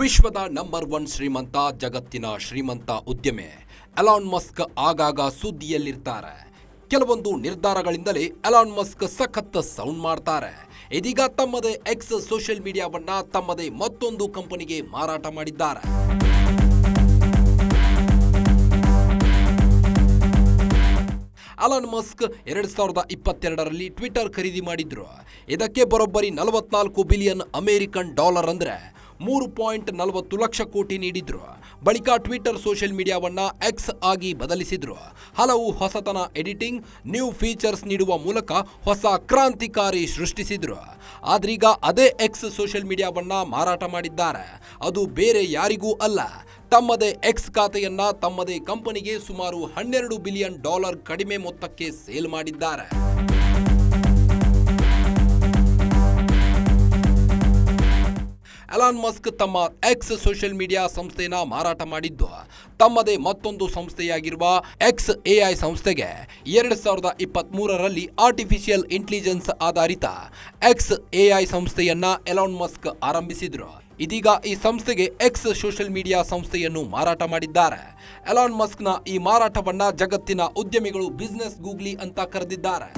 ವಿಶ್ವದ number one ಶ್ರೀಮಂತ, ಜಗತ್ತಿನ ಶ್ರೀಮಂತ ಉದ್ಯಮಿ ಅಲಾನ್ ಮಸ್ಕ್ ಆಗಾಗ ಸುದ್ದಿಯಲ್ಲಿರ್ತಾರೆ. ಕೆಲವೊಂದು ನಿರ್ಧಾರಗಳಿಂದಲೇ ಅಲಾನ್ ಮಸ್ಕ್ ಸಖತ್ ಸೌಂಡ್ ಮಾಡ್ತಾರೆ. ಇದೀಗ ತಮ್ಮದೇ ಎಕ್ಸ್ ಸೋಷಿಯಲ್ ಮೀಡಿಯಾವನ್ನ ತಮ್ಮದೇ ಮತ್ತೊಂದು ಕಂಪನಿಗೆ ಮಾರಾಟ ಮಾಡಿದ್ದಾರೆ. ಅಲಾನ್ ಮಸ್ಕ್ ಎರಡು ಸಾವಿರದ ಇಪ್ಪತ್ತೆರಡರಲ್ಲಿ ಟ್ವಿಟರ್ ಖರೀದಿ ಮಾಡಿದ್ರು. ಇದಕ್ಕೆ ಬರೋಬ್ಬರಿ ನಲವತ್ನಾಲ್ಕು ಬಿಲಿಯನ್ ಅಮೆರಿಕನ್ ಡಾಲರ್ ಅಂದ್ರೆ ಮೂರು ಪಾಯಿಂಟ್ ನಲವತ್ತು ಲಕ್ಷ ಕೋಟಿ ನೀಡಿದ್ರು. ಬಳಿಕ ಟ್ವಿಟರ್ ಸೋಷಿಯಲ್ ಮೀಡಿಯಾವನ್ನ ಎಕ್ಸ್ ಆಗಿ ಬದಲಿಸಿದ್ರು. ಹಲವು ಹೊಸತನ ಎಡಿಟಿಂಗ್, ನ್ಯೂ ಫೀಚರ್ಸ್ ನೀಡುವ ಮೂಲಕ ಹೊಸ ಕ್ರಾಂತಿಕಾರಿ ಸೃಷ್ಟಿಸಿದ್ರು. ಆದ್ರೀಗ ಅದೇ ಎಕ್ಸ್ ಸೋಷಿಯಲ್ ಮೀಡಿಯಾವನ್ನ ಮಾರಾಟ ಮಾಡಿದ್ದಾರೆ. ಅದು ಬೇರೆ ಯಾರಿಗೂ ಅಲ್ಲ. ತಮ್ಮದೇ ಎಕ್ಸ್ ಖಾತೆಯನ್ನ ತಮ್ಮದೇ ಕಂಪನಿಗೆ ಸುಮಾರು ಹನ್ನೆರಡು ಬಿಲಿಯನ್ ಡಾಲರ್ ಕಡಿಮೆ ಮೊತ್ತಕ್ಕೆ ಸೇಲ್ ಮಾಡಿದ್ದಾರೆ. ಎಲಾನ್ ಮಸ್ಕ್ ತಮ್ಮ ಎಕ್ಸ್ ಸೋಷಿಯಲ್ ಮೀಡಿಯಾ ಸಂಸ್ಥೆನ ಮಾರಾಟ ಮಾಡಿದ್ದು. ತಮ್ಮದೇ ಮತ್ತೊಂದು ಸಂಸ್ಥೆಯಾಗಿರುವ ಎಕ್ಸ್ ಎಐ ಸಂಸ್ಥೆಗೆ ಎರಡು ಸಾವಿರದ ಇಪ್ಪತ್ತ್ ಮೂರರಲ್ಲಿ ಆರ್ಟಿಫಿಷಿಯಲ್ ಇಂಟೆಲಿಜೆನ್ಸ್ ಆಧಾರಿತ ಎಕ್ಸ್ ಎಐ ಸಂಸ್ಥೆಯನ್ನ ಎಲಾನ್ ಮಸ್ಕ್ ಆರಂಭಿಸಿದ್ರು. ಇದೀಗ ಈ ಸಂಸ್ಥೆಗೆ ಎಕ್ಸ್ ಸೋಷಿಯಲ್ ಮೀಡಿಯಾ ಸಂಸ್ಥೆಯನ್ನು ಮಾರಾಟ ಮಾಡಿದ್ದಾರೆ. ಎಲಾನ್ ಮಸ್ಕ್ನ ಈ ಮಾರಾಟವನ್ನ ಜಗತ್ತಿನ ಉದ್ಯಮಿಗಳು ಬಿಸ್ನೆಸ್ ಗೂಗ್ಲಿ ಅಂತ ಕರೆದಿದ್ದಾರೆ.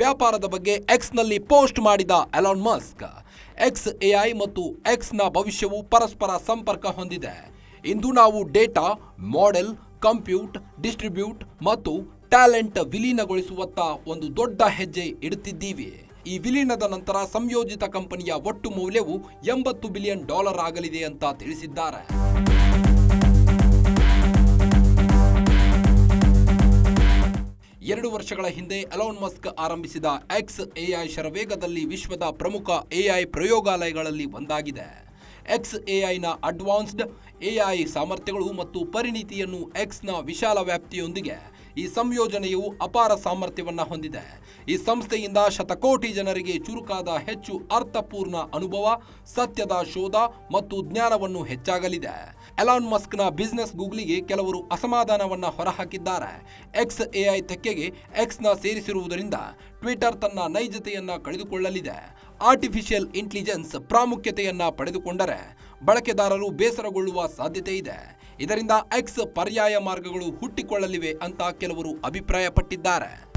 ವ್ಯಾಪಾರದ ಬಗ್ಗೆ ಎಕ್ಸ್ನಲ್ಲಿ ಪೋಸ್ಟ್ ಮಾಡಿದ ಎಲಾನ್ ಮಸ್ಕ್ ಎಕ್ಸ್ ಎಐ ಮತ್ತು ಎಕ್ಸ್ನ ಭವಿಷ್ಯವು ಪರಸ್ಪರ ಸಂಪರ್ಕ ಹೊಂದಿದೆ. ಇಂದು ನಾವು ಡೇಟಾ, ಮಾಡೆಲ್, ಕಂಪ್ಯೂಟ್, ಡಿಸ್ಟ್ರಿಬ್ಯೂಟ್ ಮತ್ತು ಟ್ಯಾಲೆಂಟ್ ವಿಲೀನಗೊಳಿಸುವತ್ತ ಒಂದು ದೊಡ್ಡ ಹೆಜ್ಜೆ ಇಡುತ್ತಿದ್ದೀವಿ. ಈ ವಿಲೀನದ ನಂತರ ಸಂಯೋಜಿತ ಕಂಪನಿಯ ಒಟ್ಟು ಮೌಲ್ಯವು ಎಂಬತ್ತು ಬಿಲಿಯನ್ ಡಾಲರ್ ಆಗಲಿದೆ ಅಂತ ತಿಳಿಸಿದ್ದಾರೆ. ವರ್ಷಗಳ ಹಿಂದೆ ಅಲೋನ್ ಮಸ್ಕ್ ಆರಂಭಿಸಿದ ಎಕ್ಸ್ ಎಐ ಶರವೇಗದಲ್ಲಿ ವಿಶ್ವದ ಪ್ರಮುಖ ಎಐ ಪ್ರಯೋಗಾಲಯಗಳಲ್ಲಿ ಒಂದಾಗಿದೆ. ಎಕ್ಸ್ ಎಐನ ಅಡ್ವಾನ್ಸ್ಡ್ ಎಐ ಸಾಮರ್ಥ್ಯಗಳು ಮತ್ತು ಪರಿಣಿತಿಯನ್ನು ಎಕ್ಸ್ನ ವಿಶಾಲ ವ್ಯಾಪ್ತಿಯೊಂದಿಗೆ ಈ ಸಂಯೋಜನೆಯು ಅಪಾರ ಸಾಮರ್ಥ್ಯವನ್ನು ಹೊಂದಿದೆ. ಈ ಸಂಸ್ಥೆಯಿಂದ ಶತಕೋಟಿ ಜನರಿಗೆ ಚುರುಕಾದ ಹೆಚ್ಚು ಅರ್ಥಪೂರ್ಣ ಅನುಭವ, ಸತ್ಯದ ಶೋಧ ಮತ್ತು ಜ್ಞಾನವನ್ನು ಹೆಚ್ಚಾಗಲಿದೆ. ಎಲಾನ್ ಮಸ್ಕ್ನ ಬಿಸ್ನೆಸ್ ಗೂಗ್ಲಿಗೆ ಕೆಲವರು ಅಸಮಾಧಾನವನ್ನು ಹೊರಹಾಕಿದ್ದಾರೆ. ಎಕ್ಸ್ ಎಐ ತೆಕ್ಕೆಗೆ ಎಕ್ಸ್ನ ಸೇರಿಸಿರುವುದರಿಂದ ಟ್ವಿಟರ್ ತನ್ನ ನೈಜತೆಯನ್ನು ಕಳೆದುಕೊಳ್ಳಲಿದೆ. ಆರ್ಟಿಫಿಷಿಯಲ್ ಇಂಟೆಲಿಜೆನ್ಸ್ ಪ್ರಾಮುಖ್ಯತೆಯನ್ನು ಪಡೆದುಕೊಂಡರೆ ಬಳಕೆದಾರರು ಬೇಸರಗೊಳ್ಳುವ ಸಾಧ್ಯತೆ ಇದೆ. ಇದರಿಂದ ಎಕ್ಸ್ ಪರ್ಯಾಯ ಮಾರ್ಗಗಳು ಹುಟ್ಟಿಕೊಳ್ಳಲಿವೆ ಅಂತ ಕೆಲವರು ಅಭಿಪ್ರಾಯಪಟ್ಟಿದ್ದಾರೆ.